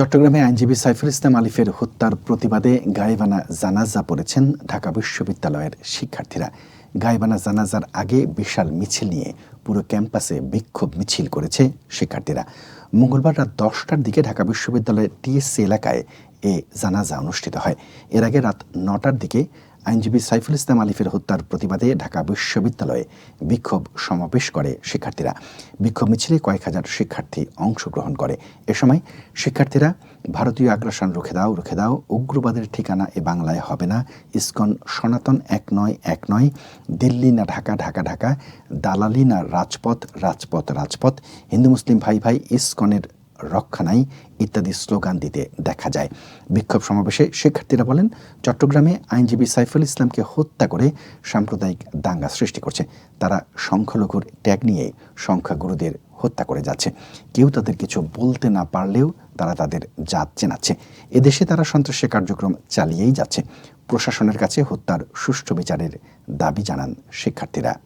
চট্টগ্রামে আইনজীবী সাইফুল ইসলাম আলিফের হত্যার প্রতিবাদে গায়েবানা জানাজা পড়েছেন ঢাকা বিশ্ববিদ্যালয়ের শিক্ষার্থীরা। গায়েবানা জানাজার আগে বিশাল মিছিল নিয়ে পুরো ক্যাম্পাসে বিক্ষোভ মিছিল করেছে শিক্ষার্থীরা। মঙ্গলবার রাত দশটার দিকে ঢাকা বিশ্ববিদ্যালয়ের টিএসসি এলাকায় এ জানাজা অনুষ্ঠিত হয়। এর আগে রাত নটার দিকে আইনজীবী সাইফুল ইসলাম আলিফের হত্যার প্রতিবাদে ঢাকা বিশ্ববিদ্যালয়ে বিক্ষোভ সমাবেশ করে শিক্ষার্থীরা। বিক্ষোভ মিছিলে কয়েক হাজার শিক্ষার্থী অংশগ্রহণ করে। এ সময় শিক্ষার্থীরা, ভারতীয় আগ্রাসন রুখে দাও রুখে দাও, উগ্রবাদের ঠিকানা এ বাংলায় হবে না, ইস্কন সনাতন এক নয় এক নয়, দিল্লি না ঢাকা ঢাকা ঢাকা, দালালি না রাজপথ রাজপথ রাজপথ, হিন্দু মুসলিম ভাই ভাই, ইসকনের রক্ষা নাই ইত্যাদি স্লোগান দিতে দেখা যায়। বিক্ষোভ সমাবেশে শিক্ষার্থীরা বলেন, চট্টগ্রামে আইনজীবী সাইফুল ইসলামকে হত্যা করে সাম্প্রদায়িক দাঙ্গা সৃষ্টি করছে। তারা সংখ্যালঘুর ট্যাগ নিয়ে সংখ্যাগুরুদের হত্যা করে যাচ্ছে। কেউ তাদের কিছু বলতে না পারলেও তারা তাদের জাত চেনাচ্ছে। এদেশে তারা সন্ত্রাসের কার্যক্রম চালিয়েই যাচ্ছে। প্রশাসনের কাছে হত্যার সুষ্ঠু বিচারের দাবি জানান শিক্ষার্থীরা।